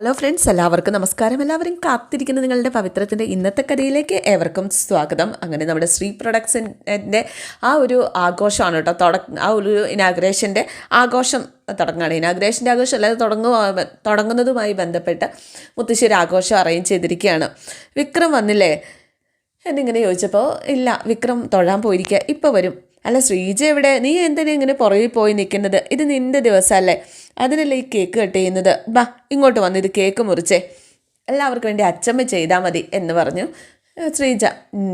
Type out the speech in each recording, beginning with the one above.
Hello friends എല്ലാവർക്കും നമസ്കാരം. എല്ലാവരും കാത്തിരിക്കുന്ന നിങ്ങളുടെ പവിത്രത്തിന്റെ ഇന്നത്തെ കഥയിലേക്ക് ഏവർക്കും സ്വാഗതം. അങ്ങനെ നമ്മുടെ ശ്രീ പ്രൊഡക്ഷന്റെ ആ ഒരു ആഘോഷമാണ് കേട്ടോ. തുട ആ ഒരു ഇനാഗ്രേഷന്റെ ആഘോഷം തുടങ്ങുകയാണ് ഇനാഗ്രേഷന്റെ ആഘോഷം അല്ലാതെ തുടങ്ങുക തുടങ്ങുന്നതുമായി ബന്ധപ്പെട്ട് മുത്തശ്ശേരി ആഘോഷം അറേഞ്ച് ചെയ്തിരിക്കുകയാണ്. വിക്രം വന്നില്ലേ? എന്നിങ്ങനെ ചോദിച്ചപ്പോൾ ഇല്ല വിക്രം തൊഴാൻ പോയിരിക്കുക ഇപ്പോൾ വരും. അല്ല ശ്രീജ എവിടെ? നീ എന്തിനാ ഇങ്ങനെ പുറകിൽ പോയി നിൽക്കുന്നത്? ഇത് നിന്റെ ദിവസമല്ലേ അതിനല്ലേ ഈ കേക്ക് കട്ട് ചെയ്യുന്നത്? ബാ ഇങ്ങോട്ട് വന്ന് ഇത് കേക്ക് മുറിച്ചേ. എല്ലാവർക്കും വേണ്ടി അച്ചമ്മ ചെയ്താൽ മതി എന്ന് പറഞ്ഞു. ശ്രീജ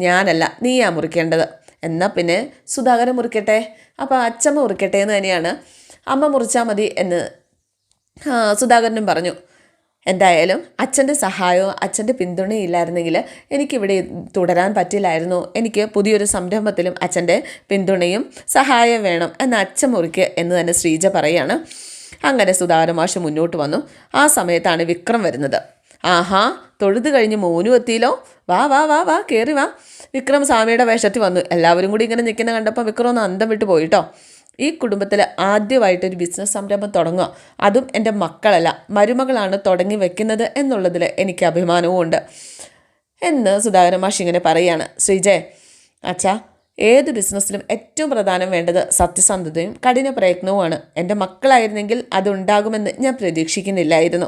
ഞാനല്ല നീയാ മുറിക്കേണ്ടത്. എന്നാൽ പിന്നെ സുധാകരൻ മുറിക്കട്ടെ? അപ്പോൾ അച്ചമ്മ മുറിക്കട്ടെ എന്ന് തന്നെയാണ്. അമ്മ മുറിച്ചാൽ മതി എന്ന് സുധാകരനും പറഞ്ഞു. എന്തായാലും അച്ഛന്റെ സഹായവും അച്ഛന്റെ പിന്തുണയും ഇല്ലായിരുന്നെങ്കിൽ എനിക്കിവിടെ തുടരാൻ പറ്റില്ലായിരുന്നു. എനിക്ക് പുതിയൊരു സംരംഭത്തിലും അച്ഛന്റെ പിന്തുണയും സഹായം വേണം എന്ന് അച്ഛൻ മുറിക്ക് എന്ന് തന്നെ ശ്രീജ പറയാണ്. അങ്ങനെ സുധാകരമാഷ മുന്നോട്ട് വന്നു. ആ സമയത്താണ് വിക്രം വരുന്നത്. ആഹാ തൊഴുത് കഴിഞ്ഞ് മോനു എത്തിയില്ലോ. വാ വാ വാ വാ കയറി വാ. വിക്രം സ്വാമിയുടെ വേഷത്തിൽ വന്നു. എല്ലാവരും കൂടി ഇങ്ങനെ നിൽക്കുന്ന കണ്ടപ്പോൾ വിക്രം ഒന്ന് അന്തം വിട്ടു പോയിട്ടോ. ഈ കുടുംബത്തിൽ ആദ്യമായിട്ടൊരു ബിസിനസ് സംരംഭം തുടങ്ങുക. അതും എന്റെ മക്കളല്ല മരുമകളാണ് തുടങ്ങി വെക്കുന്നത് എന്നുള്ളതിൽ എനിക്ക് അഭിമാനവും ഉണ്ട് എന്ന് സുധാകരൻ മാഷ് ഇങ്ങനെ പറയുകയാണ്. ശ്രീജയ് അച്ഛാ ഏത് ബിസിനസ്സിലും ഏറ്റവും പ്രധാനം വേണ്ടത് സത്യസന്ധതയും കഠിന പ്രയത്നവുമാണ്. എന്റെ മക്കളായിരുന്നെങ്കിൽ അതുണ്ടാകുമെന്ന് ഞാൻ പ്രതീക്ഷിക്കുന്നില്ലായിരുന്നു.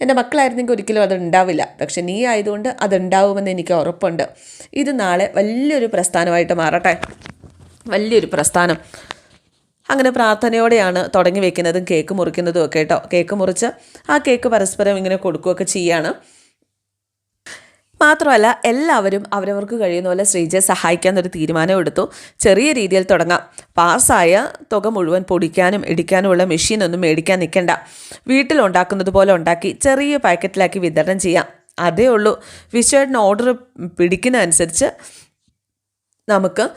എന്റെ മക്കളായിരുന്നെങ്കിൽ ഒരിക്കലും അത് ഉണ്ടാവില്ല. പക്ഷെ നീ ആയതുകൊണ്ട് അതുണ്ടാവുമെന്ന് എനിക്ക് ഉറപ്പുണ്ട്. ഇത് നാളെ വലിയൊരു പ്രസ്ഥാനമായിട്ട് മാറട്ടെ. വലിയൊരു പ്രസ്ഥാനം. അങ്ങനെ പ്രാർത്ഥനയോടെയാണ് തുടങ്ങി വെക്കുന്നതും കേക്ക് മുറിക്കുന്നതും ഒക്കെ കേട്ടോ. കേക്ക് മുറിച്ച് ആ കേക്ക് പരസ്പരം ഇങ്ങനെ കൊടുക്കുകയൊക്കെ ചെയ്യാണ്. മാത്രമല്ല എല്ലാവരും അവരവർക്ക് കഴിയുന്ന പോലെ ശ്രീജയെ സഹായിക്കാമെന്നൊരു തീരുമാനമെടുത്തു ചെറിയ രീതിയിൽ തുടങ്ങാം. പാസ്സായ തുക മുഴുവൻ പൊടിക്കാനും ഇടിക്കാനുമുള്ള മെഷീനൊന്നും മേടിക്കാൻ നിൽക്കണ്ട. വീട്ടിലുണ്ടാക്കുന്നത് പോലെ ഉണ്ടാക്കി ചെറിയ പാക്കറ്റിലാക്കി വിതരണം ചെയ്യാം. അതേ ഉള്ളൂ. വിശ്വേട്ടൻ ഓർഡർ പിടിക്കുന്നതനുസരിച്ച് നമുക്ക്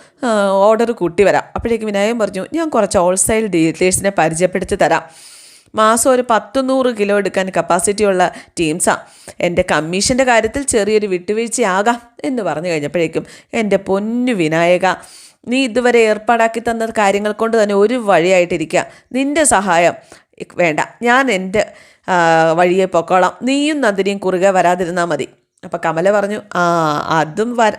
ഓർഡർ കൂട്ടി വരാം. അപ്പോഴേക്കും വിനായകൻ പറഞ്ഞു ഞാൻ കുറച്ച് ഹോൾസെയിൽ ഡീലേഴ്സിനെ പരിചയപ്പെടുത്തി തരാം. മാസം ഒരു പത്ത് നൂറ് കിലോ എടുക്കാൻ കപ്പാസിറ്റി ഉള്ള ടീംസാണ് എന്റെ കമ്മീഷന്റെ കാര്യത്തിൽ ചെറിയൊരു വിട്ടുവീഴ്ചയാകാം എന്ന് പറഞ്ഞു കഴിഞ്ഞപ്പോഴേക്കും എന്റെ പൊന്നു വിനായക നീ ഇതുവരെ ഏർപ്പാടാക്കി തന്ന കാര്യങ്ങൾ കൊണ്ട് തന്നെ ഒരു വഴിയായിട്ടിരിക്കുക നിന്റെ സഹായം വേണ്ട. ഞാൻ എന്റെ വഴിയെ പൊക്കോളാം. നീയും നന്ദിനിയും കുറുകെ വരാതിരുന്നാൽ മതി. അപ്പോൾ കമല പറഞ്ഞു ആ അതും വര.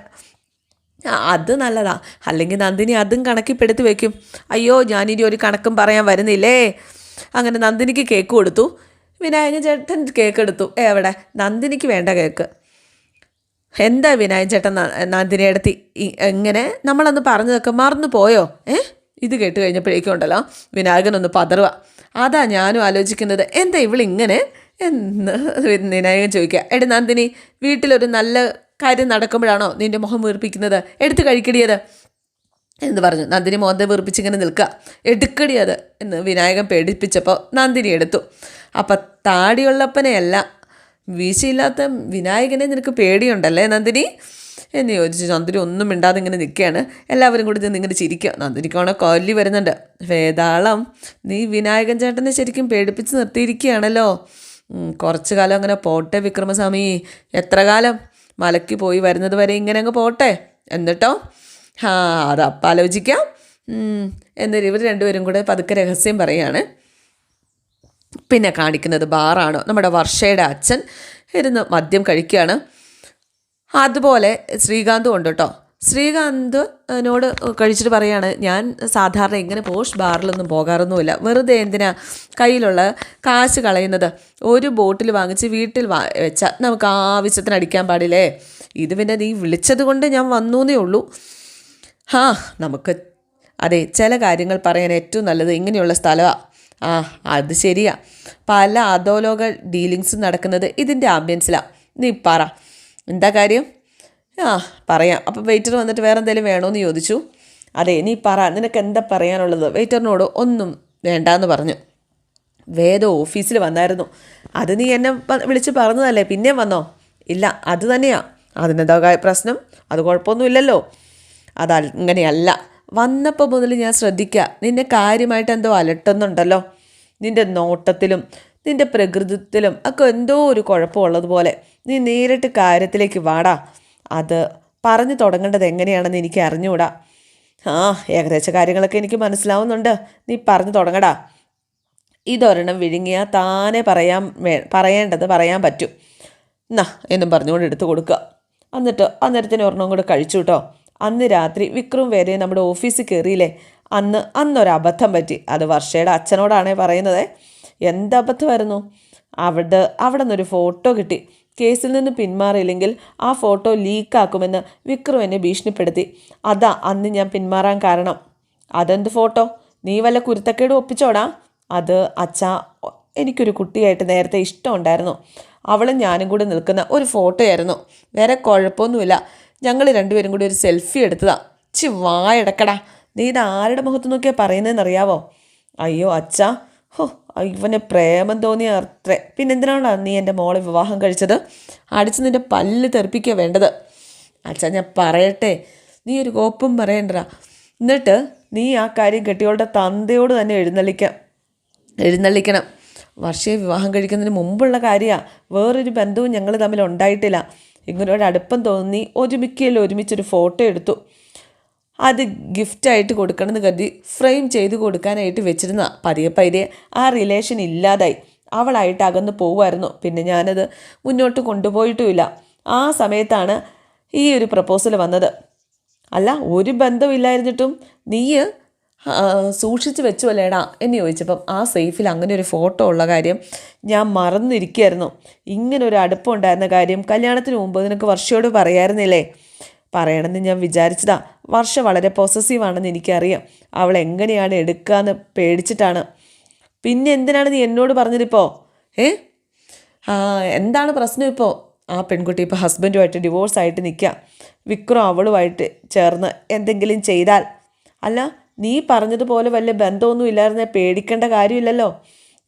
അത് നല്ലതാ. അല്ലെങ്കിൽ നന്ദിനി അതും കണക്കിപ്പെടുത്തി വെക്കും. അയ്യോ ഞാനിനി ഒരു കണക്കും പറയാൻ വരുന്നില്ലേ? അങ്ങനെ നന്ദിനിക്ക് കേക്ക് കൊടുത്തു. വിനായകൻ ചേട്ടൻ കേക്ക് എടുത്തു. "ഏ, എവിടെ? നന്ദിനിക്ക് വേണ്ട കേക്ക്. എന്താ വിനായകൻ ചേട്ടൻ ന- നന്ദിനി എടുത്തി? എങ്ങനെ? നമ്മളന്ന് പറഞ്ഞതൊക്കെ മറന്നു പോയോ? ഏ? ഇത് കേട്ട് കഴിഞ്ഞപ്പോഴേക്കും ഉണ്ടല്ലോ വിനായകനൊന്ന് പതറുക. അതാ ഞാനും ആലോചിക്കുന്നത്. എന്താ ഇവളിങ്ങനെ? എന്ന് വിനായകൻ ചോദിക്കുക. എടി നന്ദിനി വീട്ടിലൊരു നല്ല കാര്യം നടക്കുമ്പോഴാണോ നിന്റെ മുഖം വീർപ്പിക്കുന്നത്? എടുത്ത് കഴിക്കടിയത് എന്ന് പറഞ്ഞു. നന്ദിനി മോന്തെ വീർപ്പിച്ചിങ്ങനെ നിൽക്കുക. എടുക്കടി അത് എന്ന് വിനായകൻ പേടിപ്പിച്ചപ്പോൾ നന്ദിനി എടുത്തു. അപ്പം താടിയുള്ളപ്പനെയല്ല വീശയില്ലാത്ത വിനായകനെ നിനക്ക് പേടിയുണ്ടല്ലേ നന്ദിനി? എന്ന് ചോദിച്ചു. നന്ദിനി ഒന്നും മിണ്ടാതെ ഇങ്ങനെ നിൽക്കുകയാണ്. എല്ലാവരും കൂടി നിന്ന് ഇങ്ങനെ ചിരിക്കുക. നന്ദിനിക്കാണോ കൊല്ലി വരുന്നുണ്ട്. വേതാളം നീ വിനായകൻ ചേട്ടനെ ശരിക്കും പേടിപ്പിച്ച് നിർത്തിയിരിക്കുകയാണല്ലോ. കുറച്ച് കാലം അങ്ങനെ പോട്ടെ വിക്രമസ്വാമി. എത്ര കാലം? മലയ്ക്ക് പോയി വരുന്നത് വരെ ഇങ്ങനെ അങ്ങ് പോട്ടെ. എന്നിട്ടോ? ആ അത് അപ്പം ആലോചിക്കാം. എന്നിട്ട് ഇവർ രണ്ടുപേരും കൂടെ പതുക്കെ രഹസ്യം പറയാണ്. പിന്നെ കാണിക്കുന്നത് ബാറാണ്? നമ്മുടെ വർഷയുടെ അച്ഛൻ ഇരുന്ന് മദ്യം കഴിക്കുകയാണ്. അതുപോലെ ശ്രീകാന്തും ഉണ്ട് കേട്ടോ ശ്രീകാന്തിനോട് കഴിച്ചിട്ട് പറയാണ് ഞാൻ സാധാരണ ഇങ്ങനെ പോഷ് ബാറിലൊന്നും പോകാറൊന്നുമില്ല. വെറുതെ എന്തിനാ കയ്യിലുള്ള കാശ് കളയുന്നത്? ഒരു ബോട്ടിൽ വാങ്ങിച്ച് വീട്ടിൽ വാ വെച്ചാൽ നമുക്ക് ആവശ്യത്തിന് അടിക്കാൻ പാടില്ലേ? ഇത് പിന്നെ നീ വിളിച്ചത് കൊണ്ട് ഞാൻ വന്നു എന്നേ ഉള്ളൂ. ഹാ നമുക്ക് അതെ ചില കാര്യങ്ങൾ പറയാൻ ഏറ്റവും നല്ലത് ഇങ്ങനെയുള്ള സ്ഥലമാണ് ആ അത് ശരിയാ. പല അധോലോക ഡീലിങ്സും നടക്കുന്നത് ഇതിന്റെ ആംബിയൻസിലാണ് നീ പറ. എന്താ കാര്യം? ആ പറയാം. അപ്പോൾ വെയിറ്റർ വന്നിട്ട് വേറെ എന്തെങ്കിലും വേണോന്ന് ചോദിച്ചു. അതെ നീ പറ. നിനക്ക് എന്താ പറയാനുള്ളത്? വെയിറ്ററിനോട് ഒന്നും വേണ്ടാന്ന് പറഞ്ഞു. വേദ ഓഫീസിൽ വന്നായിരുന്നു. അത് നീ എന്നെ വിളിച്ച് പറഞ്ഞതല്ലേ? പിന്നെയും വന്നോ? ഇല്ല അത് തന്നെയാ. അതിനെന്താ പ്രശ്നം? അത് കുഴപ്പമൊന്നുമില്ലല്ലോ. അത് അങ്ങനെയല്ല വന്നപ്പോൾ മുതൽ ഞാൻ ശ്രദ്ധിക്കുക നിന്നെ കാര്യമായിട്ട് എന്തോ അലട്ടുന്നുണ്ടല്ലോ. നിന്റെ നോട്ടത്തിലും നിന്റെ പ്രകൃതത്തിലും ഒക്കെ എന്തോ ഒരു കുഴപ്പമുള്ളതുപോലെ. നീ നേരിട്ട് കാര്യത്തിലേക്ക് വാടാ. അത് പറഞ്ഞു തുടങ്ങേണ്ടത് എങ്ങനെയാണെന്ന് എനിക്ക് അറിഞ്ഞുകൂടാ ആ ഏകദേശ കാര്യങ്ങളൊക്കെ എനിക്ക് മനസ്സിലാവുന്നുണ്ട്. നീ പറഞ്ഞു തുടങ്ങടാ. ഇതൊരെണ്ണം വിഴുങ്ങിയാൽ താനെ പറയാൻ പറയേണ്ടത് പറയാൻ പറ്റും. എന്നാ എന്നും പറഞ്ഞുകൊണ്ട് എടുത്തു കൊടുക്കുക. എന്നിട്ട് അന്നേരത്തിന് ഒരെണ്ണം കൂടെ കഴിച്ചു കേട്ടോ. അന്ന് രാത്രി വിക്രം വരെ നമ്മുടെ ഓഫീസിൽ കയറിയില്ലേ? അന്ന് അന്നൊരു അബദ്ധം പറ്റി. അത് വർഷയുടെ അച്ഛനോടാണേ പറയുന്നത്. എന്തബദ്ധമായിരുന്നു അവിടെ അവിടെ നിന്നൊരു ഫോട്ടോ കിട്ടി. കേസിൽ നിന്ന് പിന്മാറിയില്ലെങ്കിൽ ആ ഫോട്ടോ ലീക്കാക്കുമെന്ന് വിക്രു എന്നെ ഭീഷണിപ്പെടുത്തി. അതാ അന്ന് ഞാൻ പിന്മാറാൻ കാരണം. അതെന്ത് ഫോട്ടോ? നീ വല്ല കുരുത്തക്കേട് ഒപ്പിച്ചോടാ? അത് അച്ഛ എനിക്കൊരു കുട്ടിയായിട്ട് നേരത്തെ ഇഷ്ടമുണ്ടായിരുന്നു. അവളും ഞാനും കൂടി നിൽക്കുന്ന ഒരു ഫോട്ടോയായിരുന്നു. വേറെ കുഴപ്പമൊന്നുമില്ല. ഞങ്ങൾ രണ്ടുപേരും കൂടി ഒരു സെൽഫി എടുത്തതാ. ചി വായടക്കടാ. നീ ഇത് ആരുടെ മുഖത്ത് നോക്കിയാൽ പറയുന്നതെന്നറിയാവോ? അയ്യോ അച്ഛാ. ഹോ ഇവന് പ്രേമം തോന്നിയ അത്രേ. പിന്നെ എന്തിനാണ് നീ എന്റെ മോളെ വിവാഹം കഴിച്ചത്? അടിച്ച് നിന്റെ പല്ല് തെറിപ്പിക്കുക വേണ്ടത്. അച്ഛാ ഞാൻ പറയട്ടെ. നീ ഒരു കോപ്പും പറയണ്ടടാ. എന്നിട്ട് നീ ആ കാര്യം കെട്ടിയോളുടെ തന്തയോട് തന്നെ എഴുന്നള്ളിക്കാം. എഴുന്നള്ളിക്കണം. വർഷയെ വിവാഹം കഴിക്കുന്നതിന് മുമ്പുള്ള കാര്യമാണ് വേറൊരു ബന്ധവും ഞങ്ങൾ തമ്മിൽ ഉണ്ടായിട്ടില്ല. ഇങ്ങനൊരു അടുപ്പം തോന്നി ഒരുമിക്കയിൽ ഒരുമിച്ചൊരു ഫോട്ടോ എടുത്തു. അത് ഗിഫ്റ്റായിട്ട് കൊടുക്കണമെന്ന് കരുതി ഫ്രെയിം ചെയ്ത് കൊടുക്കാനായിട്ട് വെച്ചിരുന്ന പതിയെ പതിയെ ആ റിലേഷൻ ഇല്ലാതായി. അവളായിട്ട് അകന്ന് പോവുമായിരുന്നു. പിന്നെ ഞാനത് മുന്നോട്ട് കൊണ്ടുപോയിട്ടുമില്ല. ആ സമയത്താണ് ഈ ഒരു പ്രപ്പോസൽ വന്നത്. അല്ല ഒരു ബന്ധമില്ലായിരുന്നിട്ടും നീ സൂക്ഷിച്ച് വെച്ചു അല്ലേടാ എന്ന് ചോദിച്ചപ്പം ആ സേഫിൽ അങ്ങനെ ഒരു ഫോട്ടോ ഉള്ള കാര്യം ഞാൻ മറന്നിരിക്കുകയായിരുന്നു. ഇങ്ങനൊരു ഒരു അടുപ്പമുണ്ടായിരുന്ന കാര്യം കല്യാണത്തിന് മുമ്പ് നിനക്ക് വർഷയോട് പറയായിരുന്നില്ലേ? പറയണമെന്ന് ഞാൻ വിചാരിച്ചതാ. വർഷ വളരെ പോസസീവ് ആണെന്ന് എനിക്കറിയാം. അവൾ എങ്ങനെയാണ് എടുക്കാന്ന് പേടിച്ചിട്ടാണ്. പിന്നെ എന്തിനാണ് നീ എന്നോട് പറഞ്ഞതിപ്പോൾ ഏ? എന്താണ് പ്രശ്നം ഇപ്പോൾ ആ പെൺകുട്ടി ഇപ്പോൾ ഹസ്ബൻഡുമായിട്ട് ഡിവോഴ്സ് ആയിട്ട് നിൽക്കുക വിക്രം അവളുമായിട്ട് ചേർന്ന് എന്തെങ്കിലും ചെയ്താൽ. അല്ല നീ പറഞ്ഞതുപോലെ വല്ല ബന്ധമൊന്നും ഇല്ലായിരുന്നെ പേടിക്കേണ്ട കാര്യമില്ലല്ലോ.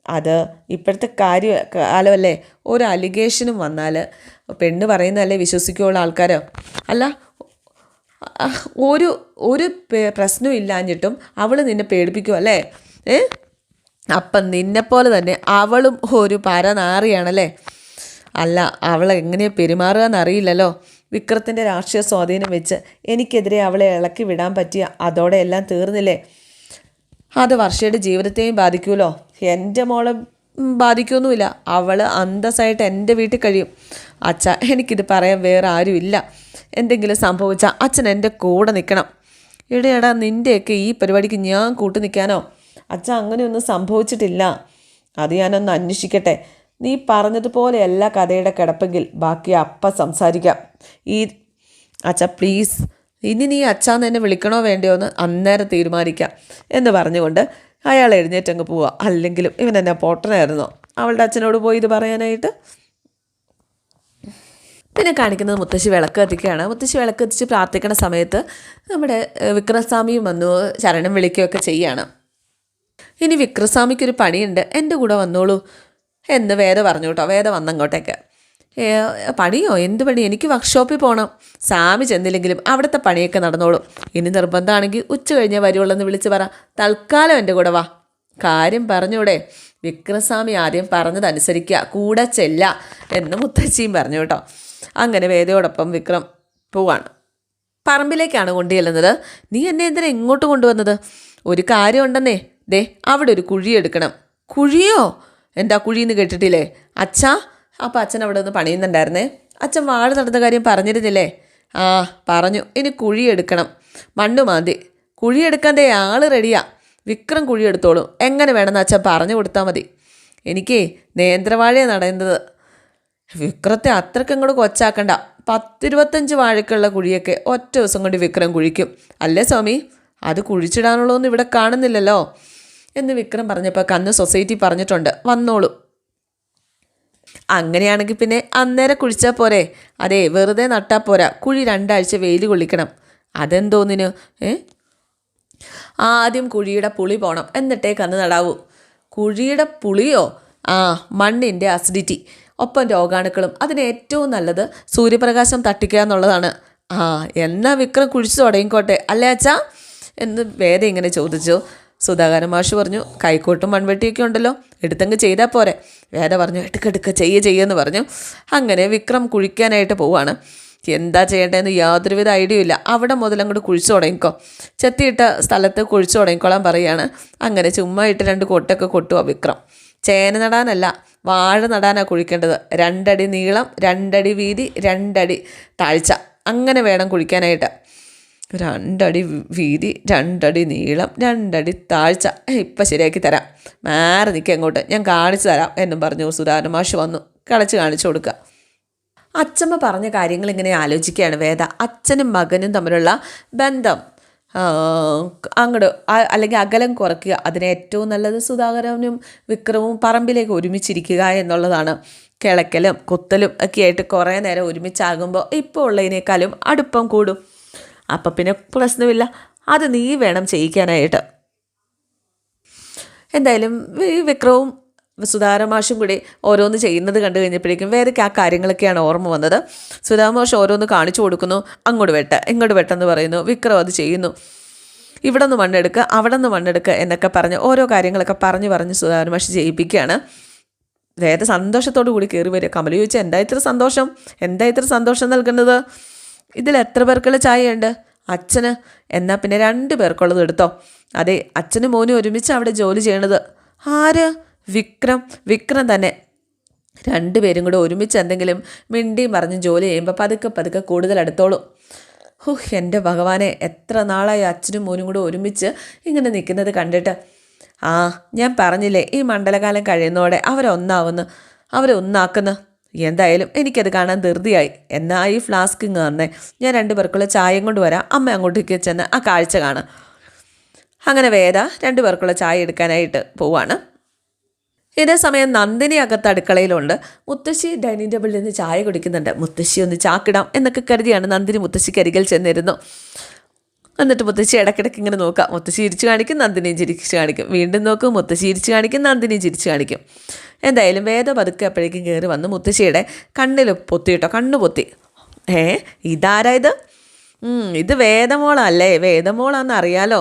അത് ഇപ്പോഴത്തെ കാര്യം കാലമല്ലേ? ഒരു അലിഗേഷനും വന്നാൽ പെണ്ണ് പറയുന്നതല്ലേ വിശ്വസിക്കുള്ള ആൾക്കാരോ? അല്ല ഒരു ഒരു പ്രശ്നവും ഇല്ലാഞ്ഞിട്ടും അവൾ നിന്നെ പേടിപ്പിക്കും അല്ലേ? ഏ? അപ്പം നിന്നെപ്പോലെ തന്നെ അവളും ഒരു പരനാറിയാണല്ലേ? അല്ല അവൾ എങ്ങനെയാണ് പെരുമാറുക എന്നറിയില്ലല്ലോ. വിക്രത്തിന്റെ രാഷ്ട്രീയ സ്വാധീനം വെച്ച് എനിക്കെതിരെ അവളെ ഇളക്കി വിടാൻ പറ്റിയ അതോടെ എല്ലാം തീർന്നില്ലേ? അത് വർഷയുടെ ജീവിതത്തെയും ബാധിക്കുമല്ലോ. എന്റെ മോളെ ബാധിക്കൊന്നുമില്ല അവൾ അന്തസ്സായിട്ട് എന്റെ വീട്ടിൽ കഴിയും. അച്ഛ എനിക്കിത് പറയാൻ വേറെ ആരുമില്ല. എന്തെങ്കിലും സംഭവിച്ചാൽ അച്ഛൻ എന്റെ കൂടെ നിൽക്കണം. ഇടയടാ നിന്റെയൊക്കെ ഈ പരിപാടിക്ക് ഞാൻ കൂട്ടു നിൽക്കാനോ? അച്ഛ അങ്ങനെയൊന്നും സംഭവിച്ചിട്ടില്ല. അത് ഞാനൊന്ന് അന്വേഷിക്കട്ടെ. നീ പറഞ്ഞതുപോലെയല്ല കഥയുടെ കിടപ്പെങ്കിൽ ബാക്കി അപ്പ സംസാരിക്കാം. ഈ അച്ഛ പ്ലീസ് ഇനി നീ അച്ഛാന്ന് എന്നെ വിളിക്കണോ വേണ്ടയോ എന്ന് അന്നേരം തീരുമാനിക്കാം എന്ന് പറഞ്ഞുകൊണ്ട് അയാൾ എഴുന്നേറ്റങ്ങ് പോവുക അല്ലെങ്കിലും ഇവൻ എന്നെ പൊട്ടനായിരുന്നോ? അവളുടെ അച്ഛനോട് പോയി ഇത് പറയാനായിട്ട്? പിന്നെ കാണിക്കുന്നത് മുത്തശ്ശി വിളക്ക് കത്തിക്കുകയാണ് മുത്തശ്ശി വിളക്ക് കത്തിച്ച് പ്രാർത്ഥിക്കുന്ന സമയത്ത് നമ്മുടെ വിക്രസ്വാമിയും വന്നു ശരണം വിളിക്കുകയൊക്കെ ചെയ്യാണ്. ഇനി വിക്രസ്വാമിക്കൊരു പണിയുണ്ട്. എന്റെ കൂടെ വന്നോളൂ എന്ന് വേദ പറഞ്ഞു കേട്ടോ. വേദ വന്നങ്ങോട്ടേക്ക്. പണിയോ? എന്ത് പണി? എനിക്ക് വർക്ക്ഷോപ്പിൽ പോകണം സ്വാമി ചെന്നില്ലെങ്കിലും അവിടുത്തെ പണിയൊക്കെ നടന്നോളൂ. ഇനി നിർബന്ധമാണെങ്കിൽ ഉച്ച കഴിഞ്ഞേ വരുവുള്ളൂ എന്ന് വിളിച്ച് പറ. തൽക്കാലം എന്റെ കൂടെ വാ. കാര്യം പറഞ്ഞൂടെ. വിക്രസ്വാമി ആദ്യം പറഞ്ഞതനുസരിക്കുക കൂടെ ചെല്ല എന്ന് മുത്തശ്ശിയും പറഞ്ഞു കേട്ടോ. അങ്ങനെ വേദയോടൊപ്പം വിക്രം പോവാണ്. പറമ്പിലേക്കാണ് കൊണ്ടുചെല്ലുന്നത്. നീ എന്നെ എന്തിനാ ഇങ്ങോട്ട് കൊണ്ടുവന്നത്? ഒരു കാര്യമുണ്ടെന്നേ. ദേ അവിടെ ഒരു കുഴി എടുക്കണം. കുഴിയോ? എന്താ കുഴിയെന്ന് കേട്ടിട്ടില്ലേ? അച്ഛാ അപ്പം അച്ഛൻ അവിടെ നിന്ന് പണിയുന്നുണ്ടായിരുന്നേ. അച്ഛൻ വാഴ നടന്ന കാര്യം പറഞ്ഞിരുന്നില്ലേ? ആ പറഞ്ഞു. ഇനി കുഴി എടുക്കണം. മണ്ണ് മാന്തി. കുഴി എടുക്കാൻ ദേ ആൾ റെഡിയാ. വിക്രം കുഴി എടുത്തോളും. എങ്ങനെ വേണമെന്ന് അച്ഛൻ പറഞ്ഞു കൊടുത്താൽ മതി. എനിക്കേ നേന്ത്രവാഴയാണ് നടയുന്നത് വിക്രത്തെ അത്രയ്ക്ക് അങ്ങോട്ട് കൊച്ചാക്കണ്ട. പത്തിരുപത്തഞ്ച് വാഴക്കുള്ള കുഴിയൊക്കെ ഒറ്റ ദിവസം കൊണ്ട് വിക്രം കുഴിക്കും. അല്ലേ സ്വാമി? അത് കുഴിച്ചിടാനുള്ളതൊന്നും ഇവിടെ കാണുന്നില്ലല്ലോ. എന്ന് വിക്രം പറഞ്ഞപ്പോൾ കന്ന് സൊസൈറ്റി പറഞ്ഞിട്ടുണ്ട്. വന്നോളൂ. അങ്ങനെയാണെങ്കിൽ പിന്നെ അന്നേരം കുഴിച്ചാൽ പോരെ. അതെ വെറുതെ നട്ടാൽ പോരാ. കുഴി രണ്ടാഴ്ച വെയിൽ കൊള്ളിക്കണം. അതെന്തോന്നിനു? ഏ? ആദ്യം കുഴിയുടെ പുളി പോണം. എന്നിട്ടേ കന്ന് നടാവൂ. കുഴിയുടെ പുളിയോ? ആ മണ്ണിന്റെ അസിഡിറ്റി ഒപ്പം രോഗാണുക്കളും. അതിന് ഏറ്റവും നല്ലത് സൂര്യപ്രകാശം തട്ടിക്കുക എന്നുള്ളതാണ്. ആ എന്നാ വിക്രം കുഴിച്ചു തുടങ്ങിക്കോട്ടെ. അല്ലേ അച്ഛാ? എന്ന് വേദ ഇങ്ങനെ ചോദിച്ചു. സുധാകരൻ മാഷ് പറഞ്ഞു കൈക്കോട്ടും മൺവെട്ടിയൊക്കെ ഉണ്ടല്ലോ എടുത്തങ്ങ് ചെയ്താൽ പോരെ. വേദ പറഞ്ഞു എടുക്ക എടുക്ക ചെയ്യ ചെയ്യെന്ന് പറഞ്ഞു. അങ്ങനെ വിക്രം കുഴിക്കാനായിട്ട് പോവാണ്. എന്താ ചെയ്യേണ്ടതെന്ന് യാതൊരുവിധ ഐഡിയ ഇല്ല. അവിടെ മുതൽ അങ്ങോട്ട് കുഴിച്ചു തുടങ്ങിക്കോ. ചെത്തിയിട്ട സ്ഥലത്ത് കുഴിച്ചു തുടങ്ങിക്കോളാൻ പറയുകയാണ് അങ്ങനെ ചുമ്മാ ഇട്ട് രണ്ട് കൊട്ടൊക്കെ കൊട്ടുക വിക്രം. ചേന നടാനല്ല വാഴ നടാനാണ് കുഴിക്കേണ്ടത്. രണ്ടടി നീളം രണ്ടടി വീതി രണ്ടടി താഴ്ച. അങ്ങനെ വേണം കുഴിക്കാനായിട്ട്. രണ്ടടി വീതി രണ്ടടി നീളം രണ്ടടി താഴ്ച. ഇപ്പം ശരിയാക്കി തരാം. മാറി നിൽക്കുക അങ്ങോട്ട്. ഞാൻ കാണിച്ചു തരാം എന്നും പറഞ്ഞു സുധാരണ മാഷ് വന്നു. കളിച്ച് കാണിച്ചു കൊടുക്കുക. അച്ഛമ്മ പറഞ്ഞ കാര്യങ്ങൾ ഇങ്ങനെ ആലോചിക്കുകയാണ് വേദ. അച്ഛനും മകനും തമ്മിലുള്ള ബന്ധം. അങ്ങോട്ട് അല്ലെങ്കിൽ അകലം കുറയ്ക്കുക. അതിന് ഏറ്റവും നല്ലത് സുധാകരനും വിക്രവും പറമ്പിലേക്ക് ഒരുമിച്ചിരിക്കുക എന്നുള്ളതാണ്. കിളക്കലും കുത്തലും ഒക്കെ ആയിട്ട് കുറേ നേരം ഒരുമിച്ചാകുമ്പോൾ ഇപ്പോൾ ഉള്ളതിനേക്കാളും അടുപ്പം കൂടും. അപ്പം പിന്നെ പ്രശ്നമില്ല. അത് നീ വേണം ചെയ്യിക്കാനായിട്ട്. എന്തായാലും വിക്രവും സുധാരമാഷും കൂടി ഓരോന്ന് ചെയ്യുന്നത് കണ്ടു കഴിഞ്ഞപ്പോഴേക്കും വേറെ ആ കാര്യങ്ങളൊക്കെയാണ് ഓർമ്മ വന്നത്. സുധാമാഷ് ഓരോന്ന് കാണിച്ചു കൊടുക്കുന്നു. അങ്ങോട്ട് വെട്ട ഇങ്ങോട്ട് വെട്ടെന്ന് പറയുന്നു. വിക്രം അത് ചെയ്യുന്നു. ഇവിടെ നിന്ന് മണ്ണെടുക്കുക അവിടെ നിന്ന് മണ്ണെടുക്കുക എന്നൊക്കെ പറഞ്ഞ് ഓരോ കാര്യങ്ങളൊക്കെ പറഞ്ഞ് പറഞ്ഞ് സുധാരമാഷ് ചെയ്യിപ്പിക്കുകയാണ് വേറെ സന്തോഷത്തോടു കൂടി കയറി വരിക. കമല ചോദിച്ചാൽ എന്താ ഇത്ര സന്തോഷം? എന്താ ഇത്ര സന്തോഷം നൽകുന്നത്? ഇതിൽ എത്ര പേർക്കുള്ള ചായയുണ്ട്? അച്ഛന്? എന്നാൽ പിന്നെ രണ്ട് പേർക്കുള്ളത് എടുത്തോ. അതെ അച്ഛനും മോനും ഒരുമിച്ച് അവിടെ ജോലി ചെയ്യണത്. ആര്? വിക്രം വിക്രം തന്നെ. രണ്ടുപേരും കൂടെ ഒരുമിച്ച് എന്തെങ്കിലും മിണ്ടി മറിഞ്ഞ് ജോലി ചെയ്യുമ്പോൾ പതുക്കെ പതുക്കെ കൂടുതൽ എടുത്തോളും ഹുഹ് എന്റെ ഭഗവാനെ എത്ര നാളായി അച്ഛനും മോനും കൂടെ ഒരുമിച്ച് ഇങ്ങനെ നിൽക്കുന്നത് കണ്ടിട്ട്. ആ ഞാൻ പറഞ്ഞില്ലേ ഈ മണ്ഡലകാലം കഴിയുന്നതോടെ അവരൊന്നാവുന്നു അവരെ ഒന്നാക്കുന്നു. എന്തായാലും എനിക്കത് കാണാൻ ധൃതിയായി. എന്നാ ഈ ഫ്ലാസ്ക് ഇങ്ങ് തന്നെ. ഞാൻ രണ്ടു പേർക്കുള്ള ചായയും കൊണ്ട് വരാം. അമ്മ അങ്ങോട്ടേക്ക് ചെന്ന് ആ കാഴ്ച കാണാം അങ്ങനെ വേദ രണ്ടു പേർക്കുള്ള ചായ എടുക്കാനായിട്ട് പോവാണ്. ഇതേ സമയം നന്ദിനി അകത്ത് അടുക്കളയിലുണ്ട്. മുത്തശ്ശി ഡൈനിങ് ടേബിളിൽ നിന്ന് ചായ കുടിക്കുന്നുണ്ട്. മുത്തശ്ശി ഒന്ന് ചാക്കിടാം എന്നൊക്കെ കരുതിയാണ് നന്ദിനി മുത്തശ്ശിക്ക് അരികിൽ ചെന്നിരുന്നു. എന്നിട്ട് മുത്തശ്ശി ഇടയ്ക്കിടയ്ക്ക് ഇങ്ങനെ നോക്കാം മുത്തശ്ശി ഇരിച്ചു കാണിക്കും നന്ദിനിയും ചിരിച്ചു കാണിക്കും. വീണ്ടും നോക്കും മുത്തശ്ശി ഇരിച്ചു കാണിക്കും നന്ദിനിയും ചിരിച്ചു കാണിക്കും. എന്തായാലും വേദ പതുക്കെ അപ്പോഴേക്കും കയറി വന്ന്. മുത്തശ്ശിയുടെ കണ്ണിൽ പൊത്തിയിട്ടോ കണ്ണു പൊത്തി. ഏ ഇതാരായത് ഇത്? വേദമോളല്ലേ? വേദമോളാന്ന് അറിയാലോ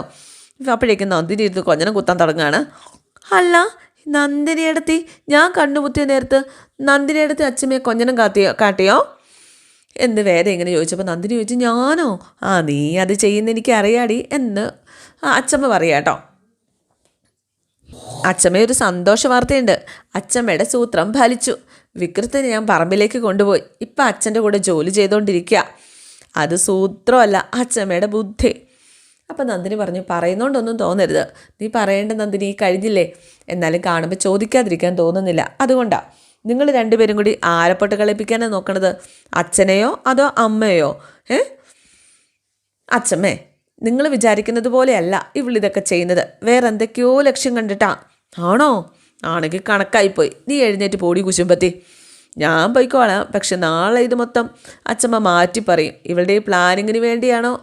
അപ്പോഴേക്കും നന്ദിനി ഇരുന്ന് കൊഞ്ഞനം കുത്താൻ തുടങ്ങുകയാണ്. അല്ല നന്ദിനിയെടുത്തി ഞാൻ കണ്ണുപുത്തിയ നേരത്ത് നന്ദിനിയടത്തി അച്ഛമ്മയെ കൊഞ്ഞനം കാത്തിയോ കാട്ടിയോ? എന്ന് വേറെ ഇങ്ങനെ ചോദിച്ചപ്പോൾ നന്ദിനി ചോദിച്ചു ഞാനോ? ആ നീ അത് ചെയ്യുന്ന എനിക്ക് അറിയാടി എന്ന് അച്ഛമ്മ പറയാം കേട്ടോ അച്ഛമ്മ ഒരു സന്തോഷ വാർത്തയുണ്ട്. അച്ഛമ്മയുടെ സൂത്രം ഫലിച്ചു. വിക്രത്തിനെ ഞാൻ പറമ്പിലേക്ക് കൊണ്ടുപോയി. ഇപ്പം അച്ഛന്റെ കൂടെ ജോലി ചെയ്തുകൊണ്ടിരിക്കുക അത് സൂത്രമല്ല അച്ഛമ്മയുടെ ബുദ്ധി. അപ്പം നന്ദിനി പറഞ്ഞു പറയുന്നോണ്ടൊന്നും തോന്നരുത്. നീ പറയേണ്ട നന്ദിനി കഴിഞ്ഞില്ലേ? എന്നാലും കാണുമ്പോൾ ചോദിക്കാതിരിക്കാൻ തോന്നുന്നില്ല. അതുകൊണ്ടാണ് നിങ്ങൾ രണ്ടുപേരും കൂടി ആരപ്പൊട്ട് കളിപ്പിക്കാനാണ് നോക്കണത്? അച്ഛനെയോ അതോ അമ്മയോ ഏ അച്ഛമ്മേ നിങ്ങൾ വിചാരിക്കുന്നത് പോലെയല്ല ഇവളിതൊക്കെ ചെയ്യുന്നത്. വേറെ എന്തൊക്കെയോ ലക്ഷ്യം കണ്ടിട്ടാ. ആണോ? ആണെങ്കിൽ കണക്കായിപ്പോയി. നീ എഴുന്നേറ്റ് പോടി കുശുമ്പത്തി. ഞാൻ പോയിക്കോളാം. പക്ഷെ നാളെ ഇത് മൊത്തം അച്ഛമ്മ മാറ്റി പറയും ഇവളുടെ ഈ പ്ലാനിങ്ങിന് വേണ്ടിയാണോ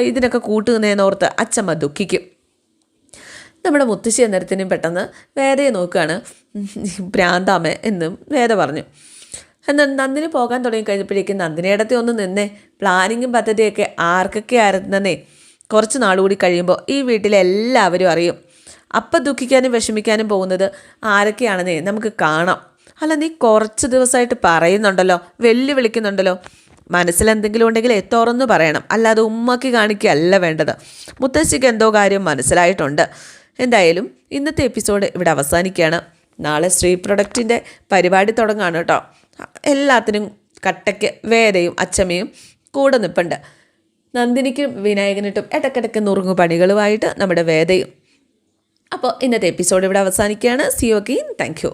ഇതിനൊക്കെ കൂട്ടുന്നതെന്നോർത്ത് അച്ഛമ്മ ദുഃഖിക്കും. നമ്മുടെ മുത്തശ്ശി അന്നേരത്തിനും പെട്ടെന്ന് വേദയെ നോക്കുകയാണ്. ഭ്രാന്താമ എന്നും വേദ പറഞ്ഞു. എന്നാൽ നന്ദിനി പോകാൻ തുടങ്ങി കഴിഞ്ഞപ്പോഴേക്കും നന്ദിനിയിടത്തെ ഒന്ന് നിന്നേ. പ്ലാനിങ്ങും പദ്ധതിയൊക്കെ ആർക്കൊക്കെ ആയിരുന്നേ കുറച്ച് നാളുകൂടി കഴിയുമ്പോൾ ഈ വീട്ടിലെ എല്ലാവരും അറിയും. അപ്പം ദുഃഖിക്കാനും വിഷമിക്കാനും പോകുന്നത് ആരൊക്കെയാണെന്നേ നമുക്ക് കാണാം. അല്ല നീ കുറച്ച് ദിവസമായിട്ട് പറയുന്നുണ്ടല്ലോ വെല്ലുവിളിക്കുന്നുണ്ടല്ലോ. മനസ്സിലെന്തെങ്കിലും ഉണ്ടെങ്കിൽ തുറന്നു പറയണം. അല്ലാതെ ഉമ്മക്ക് കാണിക്കുകയല്ല വേണ്ടത്. മുത്തശ്ശിക്ക് എന്തോ കാര്യം മനസ്സിലായിട്ടുണ്ട്. എന്തായാലും ഇന്നത്തെ എപ്പിസോഡ് ഇവിടെ അവസാനിക്കുകയാണ്. നാളെ ശ്രീ പ്രൊഡക്റ്റിന്റെ പരിപാടി തുടങ്ങാണ് കേട്ടോ. എല്ലാത്തിനും കട്ടയ്ക്ക് വേദയും അച്ചമ്മയും കൂടെ നിൽപ്പുണ്ട് നന്ദിനിക്കും വിനായകനിട്ടും ഇടയ്ക്കിടയ്ക്ക് നുറുങ്ങു പണികളുമായിട്ട് നമ്മുടെ വേദയും. അപ്പോൾ ഇന്നത്തെ എപ്പിസോഡ് ഇവിടെ അവസാനിക്കുകയാണ്. C okay thank you